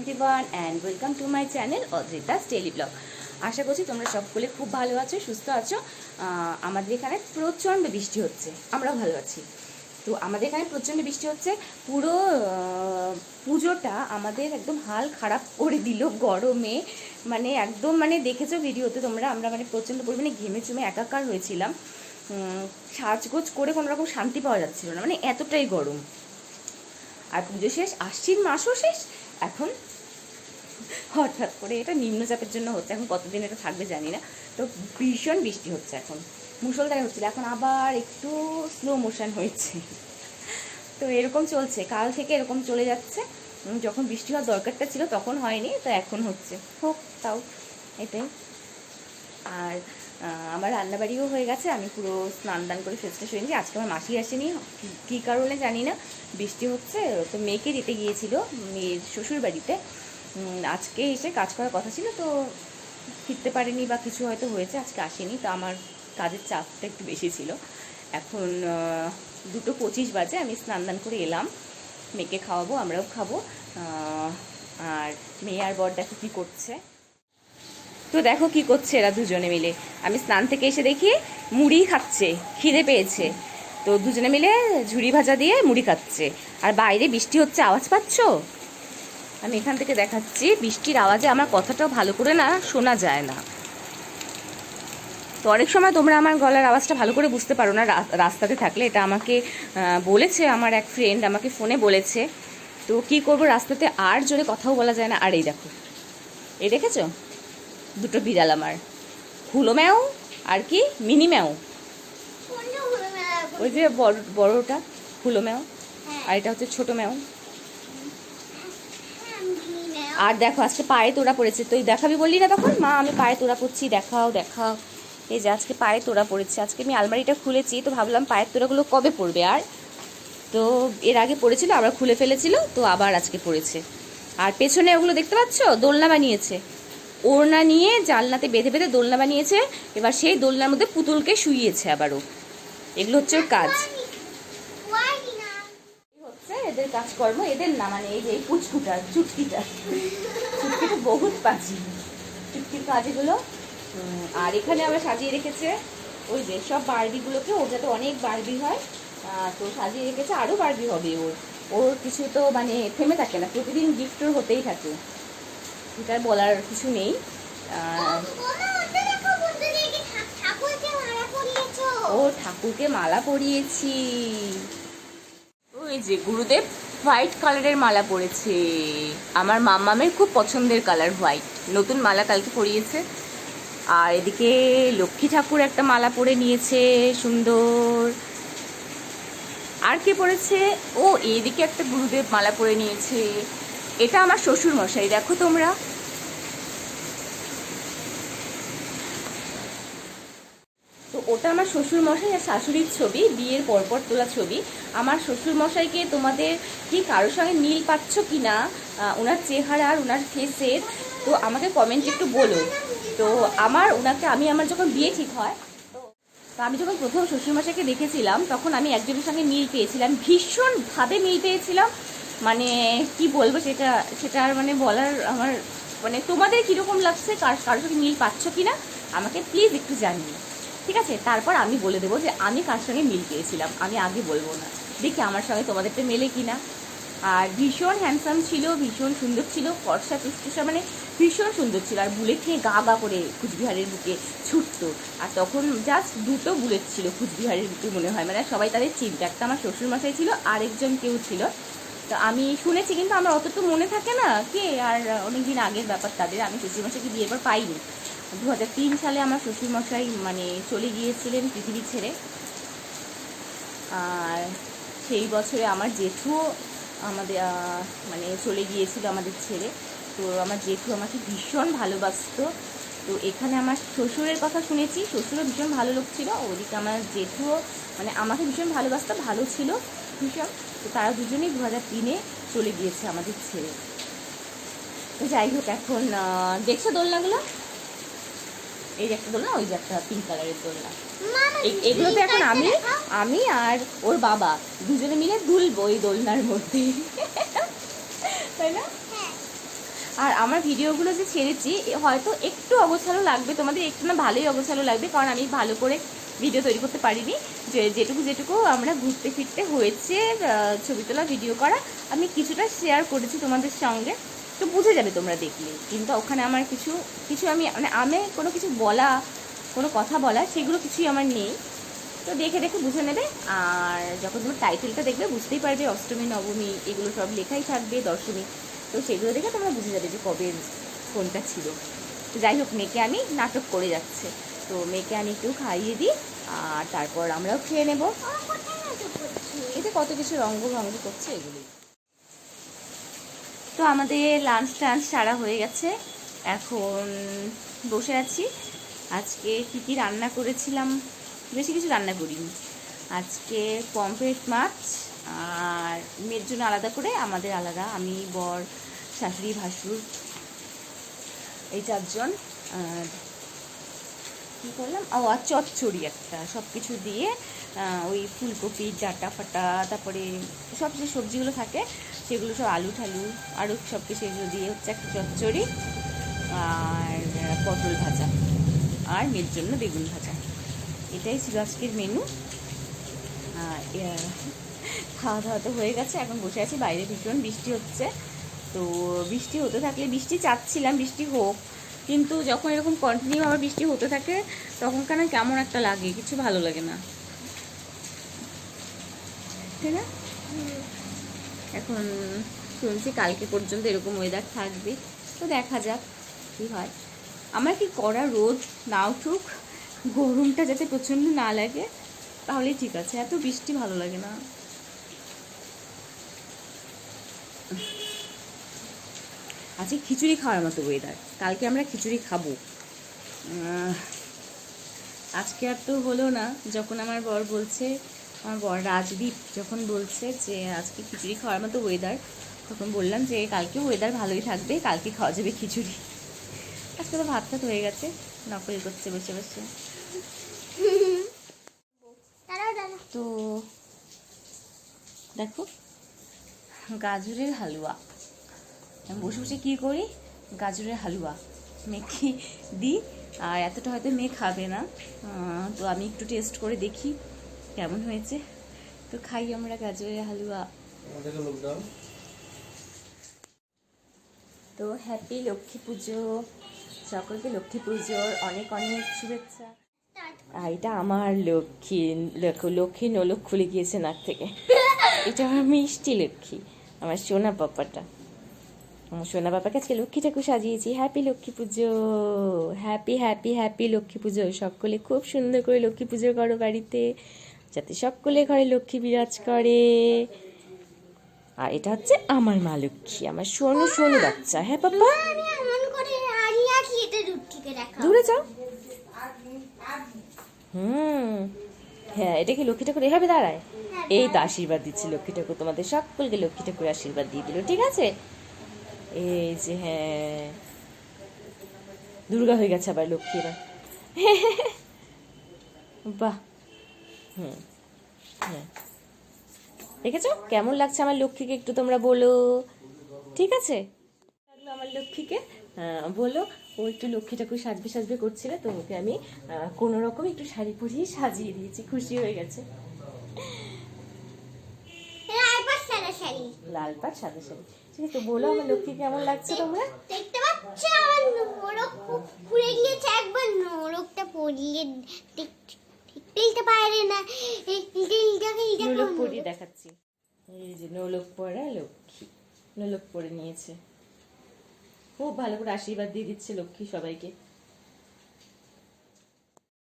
Everyone and welcome to my channel Adrita's daily blog আশা করছি তোমরা সকলে খুব ভালো আছো, সুস্থ আছো। আমাদের এখানে প্রচণ্ড বৃষ্টি হচ্ছে। আমরাও ভালো আছি। তো আমাদের এখানে প্রচণ্ড বৃষ্টি হচ্ছে। পুরো পুজোটা আমাদের একদম হাল খারাপ করে দিল গরমে। মানে একদম মানে দেখেছ ভিডিওতে তোমরা, আমরা মানে প্রচণ্ড পরিমাণে ঘেমে চুমে একাকার হয়েছিলাম। সাজগোজ করে কোনো রকম শান্তি পাওয়া যাচ্ছিল না। মানে এতটাই গরম। আর পুজো শেষ, আশ্বিন মাসও শেষ। এখন? হঠাৎ করে এটা নিম্নচাপের জন্য হচ্ছে, এখন কতদিন এটা থাকবে জানি না। তো ভীষণ বৃষ্টি হচ্ছে এখন। মুসলধারে হচ্ছিল, এখন আবার একটু স্লো মোশন হয়েছে। তো এরকম চলছে, কাল থেকে এরকম চলে যাচ্ছে। যখন বৃষ্টি হওয়ার দরকারটা ছিল, তখন হয়নি, তো এখন হচ্ছে। হোক, তাও, এটাই। আর আমার রান্নাবাড়িও হয়ে গেছে, আমি পুরো স্নান দান করে ফ্রেশ হয়ে আজকে আমার মাসি আসেনি, কী কারণে জানি না। বৃষ্টি হচ্ছে, তো মেয়েকে দিতে গিয়েছিল, মেয়ের শ্বশুর বাড়িতে আজকে এসে কাজ করার কথা ছিল, তো ফিরতে পারেনি বা কিছু হয়তো হয়েছে, আজকে আসেনি, তো আমার কাজের চাপটা একটু বেশি ছিল। এখন দুটো পঁচিশ বাজে, আমি স্নান দান করে এলাম, মেয়েকে খাওয়াবো, আমরাও খাব। আর মেয়ে আর বর দেখো কী করছে। তো দেখো কি করছে এরা দুজনে মিলে। আমি স্নান থেকে এসে দেখি মুড়ি খাচ্ছে, খিদে পেয়েছে। তো দুজনে মিলে ঝুড়ি ভাজা দিয়ে মুড়ি খাচ্ছে। আর বাইরে বৃষ্টি হচ্ছে, আওয়াজ পাচ্ছ? আমি এখান থেকে দেখাচ্ছি, বৃষ্টির আওয়াজে আমার কথাটাও ভালো করে না শোনা যায় না। তো অনেক সময় তোমরা আমার গলার আওয়াজটা ভালো করে বুঝতে পারো না রাস্তাতে থাকলে। এটা আমাকে বলেছে আমার এক ফ্রেন্ড আমাকে ফোনে বলেছে। তো কি করব, রাস্তাতে আর জোরে কথাও বলা যায় না। আর এই দেখো। এই দেখেছ? দুটো বিড়াল আমার। হুলো ম্যাও আর কি মিনি ম্যাও। ওই যে বড় বড়টা হুলো ম্যাও। আর এটা হচ্ছে ছোট ম্যাও। আর দেখো আজকে পায়ে তোড়া পড়েছে। তুই দেখাবি বললি না তখন? মা আমি পায়ে তোড়া পড়ছি দেখাও দেখাও। এই যে আজকে পায়ে তোড়া পড়েছে। আজকে আমি আলমারিটা খুলেছি তো ভাবলাম পায়ের তোড়াগুলো কবে পড়বে আর? তো এর আগে পড়েছিল আবার খুলে ফেলেছিল তো আবার আজকে পড়েছে। আর পেছনে ওগুলো দেখতে পাচ্ছ? দোলনা বানিয়েছে। ওড়না নিয়ে জানলাতে বেঁধে বেঁধে দোলনা বানিয়েছে। এবার সেই দোলনার মধ্যে পুতুলকে শুইয়েছে আবারও। এগুলো হচ্ছে ওর কাজ। হচ্ছে এদের কাজকর্ম, এদের না মানে এই যে এই পুচকুটা, চুটকিটা। চুটকিটা বহুত পাচি চুটকির কাজ এগুলো আর এখানে আমরা সাজিয়ে রেখেছে। ওই যে সব বারবিগুলোকে, ওর যাতে অনেক বারবি হয় তো সাজিয়ে রেখেছে আরও বারবি হবে ওর। ওর কিছু তো মানে থেমে থাকে না, প্রতিদিন গিফট হতেই থাকে। এটা বলার কিছু নেই। ও ঠাকুরকে মালা পরিয়েছি। ওই যে গুরুদেব হোয়াইট কালারের মালা পরেছে। আমার মাম্মামের খুব পছন্দের কালার হোয়াইট। নতুন মালা কালকে পরিয়েছে। আর এদিকে লক্ষ্মী ঠাকুর একটা মালা পরে নিয়েছে, সুন্দর। আর কে পরেছে? ও এইদিকে একটা গুরুদেব মালা পরে নিয়েছে। এটা আমার শ্বশুর মশাই দেখো তোমরা তো ওটা আমার শ্বশুর মশাই আর শাশুড়ির ছবি, বিয়ের পরপর তোলা ছবি। আমার শ্বশুর মশাইকে তোমাদের কি কারোর সঙ্গে মিল পাচ্ছ কি না ওনার চেহারা আর ওনার ফেসের তো আমাকে কমেন্ট একটু বলো। তো আমার ওনাকে, আমি আমার যখন বিয়ে ঠিক হয়, তো আমি যখন প্রথম শ্বশুরমশাইকে দেখেছিলাম, তখন আমি একজনের সঙ্গে মিল পেয়েছিলাম। ভীষণভাবে মিল পেয়েছিলাম। মানে কি বলব, সেটা সেটা আর মানে বলার আমার মানে তোমাদের কীরকম লাগছে? কার, কারোর সঙ্গে মিল পাচ্ছ কি না আমাকে প্লিজ একটু জানিও। ঠিক আছে? তারপর আমি বলে দেবো যে আমি কার সঙ্গে মিল পেয়েছিলাম। আমি আগে বলব না। দেখি আমার সঙ্গে তোমাদেরটা মেলে কি না আর ভীষণ হ্যান্ডসাম ছিল, ভীষণ সুন্দর ছিল, ফর্সা টুসটুসা মানে ভীষণ সুন্দর ছিল। আর বুলেট নিয়ে গা গা করে কুচবিহারের বুকে ছুটতো। আর তখন জাস্ট দুটো বুলেট ছিল কুচবিহারের বুকে মনে হয়। মানে সবাই তাদের চিন্তা। একটা আমার শ্বশুরমশাই ছিল, আরেকজন কেউ ছিল। তো আমি শুনেছি, কিন্তু আমার অত তো মনে থাকে না। কে? আর অনেক দিন আগের ব্যাপার, তাদের আমি শ্বশুরমশাইকে বিয়ের পর পাইনি। দু হাজার তিন সালে আমার শ্বশুরমশাই মানে চলে গিয়েছিলেন পৃথিবী ছেড়ে। আর সেই বছরে আমার জেঠুও আমাদের মানে চলে গিয়েছিল আমাদের ছেড়ে। তো আমার জেঠু আমাকে ভীষণ ভালোবাসতো। তো এখানে আমার শ্বশুরের কথা শুনেছি, শ্বশুরও ভীষণ ভালো লোক ছিল। ওদিকে আমার জেঠুও মানে আমাকে ভীষণ ভালোবাসতো, ভালো ছিল ভীষণ। তো তারা দুজনেই দু হাজার তিনে চলে গিয়েছে আমাদের ছেড়ে। তো যাই হোক, এখন দেখছ দোলনাগুলো? এই যে একটা দোলনা ওই যে একটা পিঙ্ক কালারের দোলনা। এগুলোতে এখন আমি আমি আর ওর বাবা দুজনে মিলে দুলবো এই দোলনার মধ্যে। তাই না? আর আমার ভিডিওগুলো যে ছেড়েছি হয়তো একটু অগোছালো লাগবে তোমাদের একটু না ভালোই অগোছালো লাগবে কারণ আমি ভালো করে ভিডিও তৈরি করতে পারিনি। যে যেটুকু যেটুকু আমরা ঘুরতে ফিরতে হয়েছে ছবি তোলা ভিডিও করা আমি কিছুটা শেয়ার করেছি তোমাদের সঙ্গে। তো বুঝে যাবে তোমরা দেখলে। কিন্তু ওখানে আমার কিছু কিছু আমি মানে আমি কোনো কিছু বলা কোনো কথা বলা সেগুলো কিছুই আমার নেই। তো দেখে দেখে বুঝে নেবে। আর যখন তুমি টাইটেলটা দেখবে বুঝতেই পারবে অষ্টমী নবমী এগুলো সব লেখাই থাকবে দশমী। তো সেগুলো দেখে তোমরা বুঝে যাবে যে কবে কোনটা ছিল। তো যাই হোক মেয়েকে আমি নাটক করে যাচ্ছে। তো মেয়েকে আমি একটু খাইয়ে দিই আর তারপর আমরাও খেয়ে নেব। এতে কত কিছু রঙ্গ ভঙ্গ করছে এগুলি তো আমাদের লাঞ্চ টাঞ্চ সারা হয়ে গেছে। এখন বসে আছি। আজকে কী কী রান্না করেছিলাম? বেশি কিছু রান্না করিনি। আজকে পম্পেট মাছ আর মেয়ের জন্য আলাদা করে, আমাদের আলাদা। আমি, বর, শাশুড়ি, ভাসুর, এই চারজন। কী করলাম? ও, আর চচ্চড়ি একটা সব কিছু দিয়ে ওই ফুলকপি ডাটা ফাটা, তারপরে সব যে সবজিগুলো থাকে, সেগুলো সব আলু ঠালু আরও সব কিছু এগুলো দিয়ে হচ্ছে একটা চচ্চড়ি আর পটল ভাজা আর মেয়ের জন্য বেগুন ভাজা। এটাই ছিল আজকের মেনু খাওয়া দাওয়া তো হয়ে গেছে, এখন বসে আছি, বাইরে ভীষণ বৃষ্টি হচ্ছে। তো বৃষ্টি হতে থাকলে বৃষ্টি চাচ্ছিলাম, বৃষ্টি হোক কিন্তু যখন এরকম কন্টিনিউ আবার বৃষ্টি হতে থাকে তখন কেন কেমন একটা লাগে, কিছু ভালো লাগে না। ঠিক না? এখন শুনছি কালকে পর্যন্ত এরকম ওয়েদার থাকবে, তো দেখা যাক কী হয়। আমার কি করা রোদ না উঠুক, গরমটা যাতে প্রচণ্ড না লাগে, তাহলেই ঠিক আছে, এত বৃষ্টি ভালো লাগে না। আজকে খিচুড়ি খাওয়ার মতো ওয়েদার কালকে আমরা খিচুড়ি খাব। আজকে আর তো হলো না। যখন আমার বর বলছে, আমার বর রাজদীপ যখন বলছে যে আজকে খিচুড়ি খাওয়ার মতো ওয়েদার তখন বললাম যে কালকে ওয়েদার ভালোই থাকবে, কালকে খাওয়া যাবে খিচুড়ি। আজকে তো ভাত টাত হয়ে গেছে, নকল করছে বসে বসে। তো দেখো, গাজরের হালুয়া। আমি বসে বসে কী করি? গাজরের হালুয়া। মেখে দিই। আর এতটা হয়তো মেয়ে খাবে না। তো আমি একটু টেস্ট করে দেখি কেমন হয়েছে। তো খাই আমরা গাজরের হালুয়া। তো হ্যাপি লক্ষ্মী পুজো। সকলকে লক্ষ্মী পুজোর অনেক অনেক শুভেচ্ছা। আর এটা আমার লক্ষ্মী লক্ষ্মী নলক খুলে গিয়েছে নাক থেকে। এটা আমার মিষ্টি লক্ষ্মী আমার সোনা পাপাটা। সোনা পাপাকে আজকে লক্ষ্মী ঠাকুর সাজিয়েছি। হ্যাপি লক্ষ্মী পুজো। হ্যাপি হ্যাপি হ্যাপি লক্ষ্মী পুজো। সকলে খুব সুন্দর করে লক্ষ্মী পুজো করো বাড়িতে যাতে সকলে ঘরে লক্ষ্মী বিরাজ করে। আর এটা হচ্ছে আমার মা লক্ষ্মী আমার সোনু সোনু বাচ্চা। হ্যাঁ বাবা দূর যাও। হুম। হ্যাঁ এটা কি লক্ষ্মী ঠাকুর? এভাবে দাঁড়ায়। এই তো আশীর্বাদ দিচ্ছি লক্ষ্মী ঠাকুর তোমাদের। সকলকে লক্ষ্মী ঠাকুর আশীর্বাদ দিয়ে দিল ঠিক আছে? এই যে হ্যাঁ। দুর্গা হয়ে গেছে আবার লক্ষ্মী এবার। বাহ। হুম। হ্যাঁ। দেখেছ? কেমন লাগছে আমার লক্ষ্মীকে একটু তোমরা বলো। ঠিক আছে? আমার লক্ষ্মীকে। বলো, ও একটু লক্ষ্মী ঠাকুর সাজবে সাজবে করছিল, তো ওকে আমি কোনো রকম একটু শাড়ি পরিয়ে সাজিয়ে দিয়েছি। খুশি হয়ে গেছে রায়পাট সাদা শাড়ি লাল পাট সাদা শাড়ি। ঠিক আছে বলো আমার লক্ষ্মী কেমন লাগছে তোমরা? দেখতে পাচ্ছ আমার নোরক খুলে গিয়েছে একবার নোরকটা পরিয়ে দেখ- দেখতেই তো পারে না। নোলক পরিয়ে দেখাচ্ছি। এই যে নোলক পরা লক্ষ্মী নোলক পরে নিয়েছে। খুব ভালো করে আশীর্বাদ দিয়ে দিচ্ছে লক্ষ্মী সবাইকে।